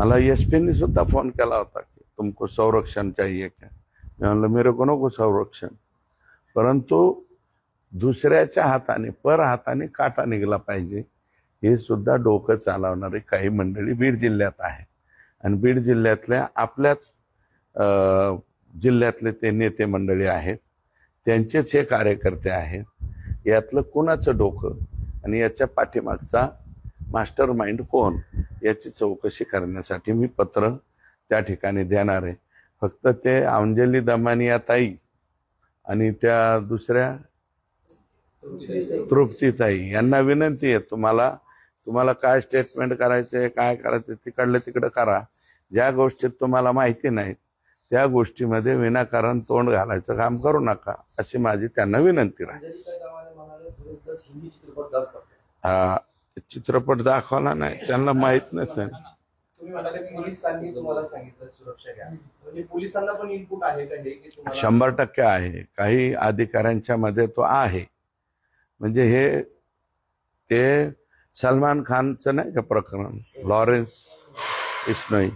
मला एस पीने सुद्धा फोन केला होता की तुमको संरक्षण चाहिए का मी म्हणलं मेरे को नको संरक्षण. परंतु दुसऱ्याच्या हाताने पर हाताने काटा निघला पाहिजे हे सुद्धा डोकं चालवणारी काही मंडळी बीड जिल्ह्यात आहे आणि बीड जिल्ह्यातल्या आपल्याच जिल्ह्यातले ते नेते मंडळी आहेत. त्यांचेच हे कार्यकर्ते आहेत. यातलं कुणाचं डोकं? आणि याच्या पाठीमागचा मास्टर माइंड कोण? याची चौकशी करण्यासाठी मी पत्र त्या ठिकाणी देणार आहे. फक्त ते अंजली दमानी या ताई आणि त्या दुसऱ्या तृप्तीताई यांना विनंती आहे तुम्हाला तुम्हाला काय स्टेटमेंट करायचंय काय करायचं तिकडलं तिकडं करा. ज्या गोष्टीत तुम्हाला माहिती नाहीत त्या गोष्टीमध्ये विनाकारण तोंड घालायचं काम करू नका अशी माझी त्यांना विनंती राहील. हा, चित्रपट दाखवला नाही. त्यांना माहीत नसेल. म्हणजे शंभर टक्के आहे. काही अधिकाऱ्यांच्या मध्ये तो आहे. म्हणजे हे ते सलमान खानचं नाही का प्रकरण? लॉरेन्स बिश्नोई.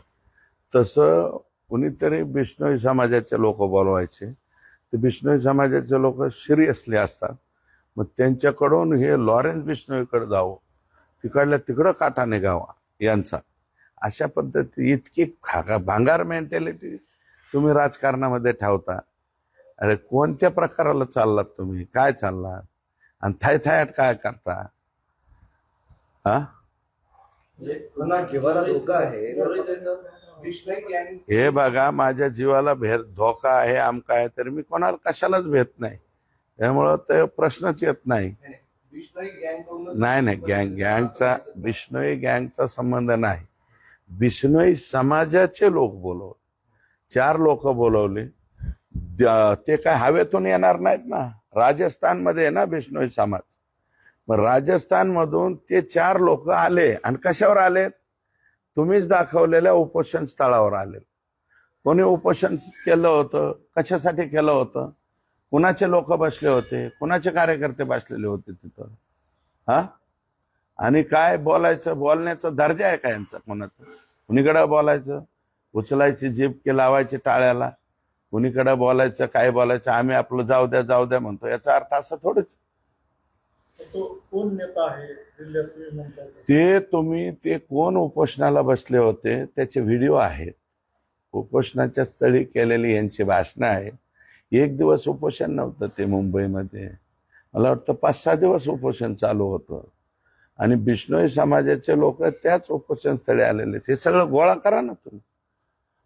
तसं कुणीतरी बिश्नोई समाजाचे लोक बोलवायचे. ते बिश्नोई समाजाचे लोक सिरियसली असतात. मग त्यांच्याकडून हे लॉरेन्स बिश्नोईकडे जावं. तिकडल्या तिकडं काटा निघावा यांचा. अशा पद्धती इतकी खा भांगार मेंटॅलिटी तुम्ही राजकारणामध्ये ठेवता. अरे कोणत्या प्रकाराला चाललात तुम्ही? काय चाललात? आणि थायथायट काय करता? हा म्हणजे गँग हे बघा माझ्या जीवाला भेद धोका आहे आमका आहे तर मी कोणाला कशालाच भेट नाही. त्यामुळं ते प्रश्नच येत नाही. नाही नाही गँग गँगचा बिश्नोई गँगचा संबंध नाही. बिश्नोई समाजाचे लोक बोलव चार लोक बोलवले. ते काय हवेतून येणार नाहीत ना? राजस्थानमध्ये आहे ना बिश्नोई समाज? मग राजस्थानमधून ते चार लोक आले. आणि कशावर आले तुम्हीच दाखवलेल्या उपोषण स्थळावर आले कोणी उपोषण केलं होतं? कशासाठी केलं होतं? कुणाचे लोक बसले होते? कुणाचे कार्यकर्ते बसलेले होते तिथं? हा? आणि काय बोलायचं? बोलण्याचा दर्जा आहे का यांचा कोणाचा? कुणीकडं बोलायचं? उचलायची जीभ की लावायची टाळ्याला? कुणीकडं बोलायचं? काय बोलायचं? आम्ही आपलं जाऊ द्या जाऊ द्या म्हणतो. याचा अर्थ असं थोडंच. तो तुम्ही ते कोण उपोषणाला बसले होते? त्याचे व्हिडिओ आहेत. उपोषणाच्या स्थळी केलेली यांची भाषणं आहे एक दिवस उपोषण नव्हतं ते मुंबईमध्ये. मला वाटतं पाच सहा दिवस उपोषण चालू होतं. आणि बिष्णोई समाजाचे लोक त्याच उपोषण स्थळी आलेले ते सगळं गोळा करा ना तुम्ही.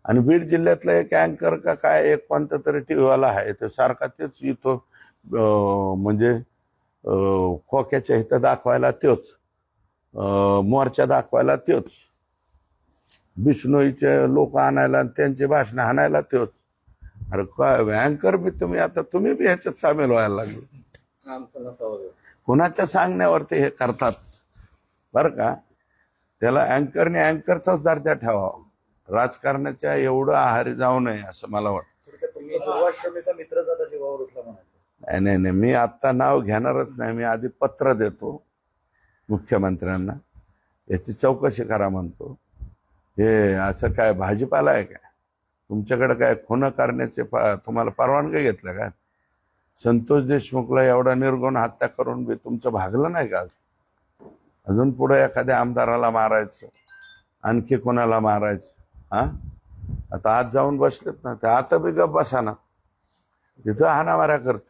आणि बीड जिल्ह्यातला एक अँकर का काय एक कोणता तरी टी व्हीवाला आहे. तो सारखा तेच इथं म्हणजे खोक्याच्या इथं दाखवायला त्योच मोर्चा दाखवायला त्योच बिष्णोईचे लोक आणायला आणि त्यांची भाषणं आणायला त्योच अरे काय अँकर बी तुम्ही आता तुम्ही बी ह्याच्यात सामील व्हायला लागले. कुणाच्या सांगण्यावरती हे करतात? बरं का? त्याला अँकरने अँकरचाच दर्जा ठेवावा. राजकारणाच्या एवढं आहारी जाऊ नये असं मला वाटतं. मित्र जीवावर उठला म्हणायचं. नाही नाही नाही मी आत्ता नाव घेणारच नाही मी आधी पत्र देतो मुख्यमंत्र्यांना. याची चौकशी करा म्हणतो. हे असं काय भाजीपाला आहे काय? तुमच्याकडे काय खुनं करण्याचे पा तुम्हाला परवानगी घेतलं का संतोष देशमुखला एवढा निर्गुण हत्या करून बी तुमचं भागलं नाही का? अजून पुढे एखाद्या आमदाराला मारायचं आणखी कोणाला मारायचं हा? आता आज जाऊन बसलेत ना ते आता बी गप बसा ना. तिथं हाणामाऱ्या करत.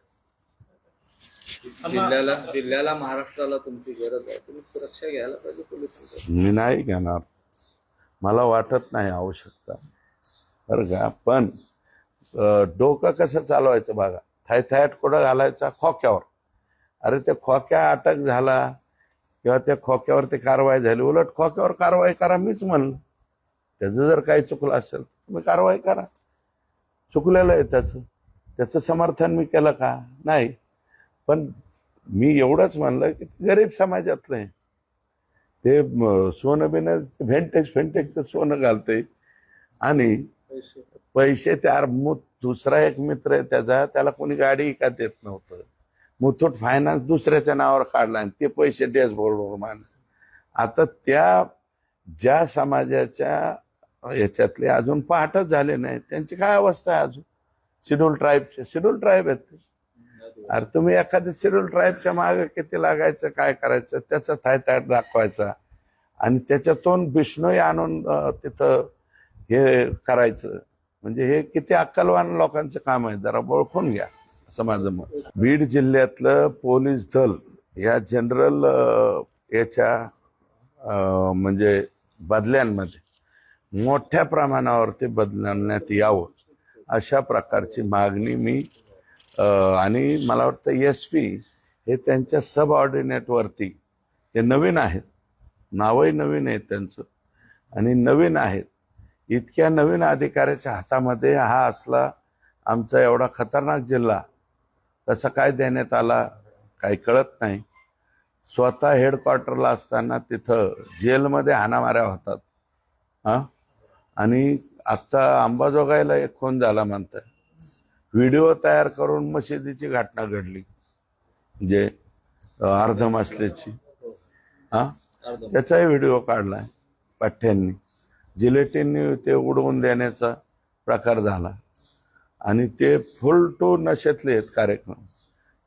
जिल्ह्याला जिल्ह्याला महाराष्ट्राला तुमची गरज आहे. तुम्ही सुरक्षा घ्यायला पाहिजे पोलिसांची मी नाही घेणार. मला वाटत नाही आवश्यकता. बरं का. पण डोकं कसं चालवायचं बघा. थायथायट कुठं घालायचा? खोक्यावर. अरे त्या खोक्या अटक झाला किंवा त्या खोक्यावरती कारवाई झाली उलट खोक्यावर कारवाई करा मीच म्हणलं. त्याचं जर काही चुकलं असेल तुम्ही कारवाई करा. चुकलेलं आहे त्याचं. त्याचं समर्थन मी केलं का? नाही. पण मी एवढंच म्हणलं की गरीब समाजातलं आहे. ते सोनं बिनं व्हेंटेज फेंटेजचं सोनं घालते आणि पैसे. त्या दुसरा एक मित्र आहे त्याचा त्याला कोणी गाडी का देत नव्हतं. मुथूट फायनान्स दुसऱ्याच्या नावावर काढला आणि ते पैसे डॅशबोर्डवर मान आता त्या ज्या समाजाच्या याच्यातले अजून पहाटच झाले नाही त्यांची काय अवस्था आहे अजून? शेड्यूल ट्राईबचे शेड्यूल ट्राईब आहेत ते. अरे तुम्ही एखाद्या शेड्यूल ट्राईबच्या मागे किती लागायचं काय करायचं त्याचा थायथाट दाखवायचा. आणि त्याच्यातून बिष्णोई आणून तिथं हे करायचं. म्हणजे हे किती अक्कलवान लोकांचं काम आहे जरा ओळखून घ्या असं माझं मत बीड जिल्ह्यातलं पोलीस दल या जनरल याच्या म्हणजे बदल्यांमध्ये मोठ्या प्रमाणावरती बदलण्यात यावं अशा प्रकारची मागणी मी आणि मला वाटतं एस पी हे त्यांच्या सब ऑर्डिनेटवरती हे नवीन आहेत. नावही नवीन आहेत त्यांचं आणि नवीन आहेत. इतक्या नवीन अधिकाऱ्याच्या हातामध्ये हा असला आमचा एवढा खतरनाक जिल्हा कसा काय देण्यात आला काही कळत नाही. स्वतः हेडक्वार्टरला असताना तिथं जेलमध्ये हाणामाऱ्या होतात. हां? आणि आत्ता अंबाजोगाईला एक खून झाला म्हणतात व्हिडिओ तयार करून मशिदीची घटना घडली. जे अर्धमासलेची. हां? त्याचाही व्हिडिओ काढलाय पाठ्यांनी जिलेटिननी ते उडवून देण्याचा प्रकार झाला. आणि ते फुल टू नशेतले आहेत कार्यक्रम.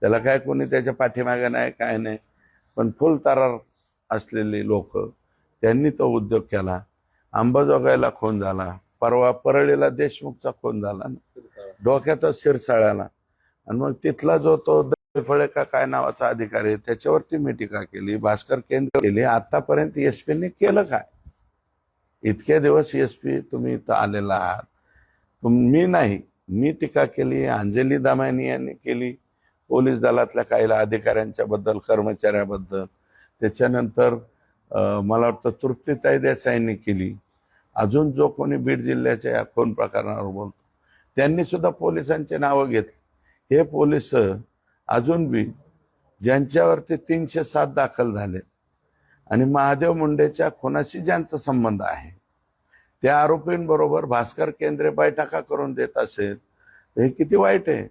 त्याला काय कोणी त्याच्या पाठीमागे नाही काय नाही. पण फुल तरार असलेली लोक त्यांनी तो उद्योग केला. अंबाजोगाईला खून झाला. परवा परळीला देशमुखचा खून झाला. ना डोक्यातच शिरसाळ्याला आणि मग तिथला जो तो फळे का काय नावाचा अधिकारी आहे त्याच्यावरती मी टीका केली. भास्कर केंद्र केली. आतापर्यंत एस पीने केलं काय? इतके दिवस एस पी तुम्ही इथं आलेला आहात. मी नाही. मी टीका केली अंजली दामानी यांनी केली पोलीस दलातल्या काही अधिकाऱ्यांच्या बद्दल कर्मचाऱ्याबद्दल. त्याच्यानंतर मला वाटतं तृप्तीताई देसाईंनी केली. अजून जो कोणी बीड जिल्ह्याच्या या खून प्रकरणावर बोलतो त्यांनी सुद्धा पोलिसांची नावं घेतली. हे पोलीस अजून बी ज्यांच्यावरती तीनशे सात दाखल झाले आणि महादेव मुंडेच्या खुनाशी ज्यांचा संबंध आहे त्या आरोपींबरोबर भास्कर केंद्रे बैठका करून देत असेल तर हे किती वाईट आहे?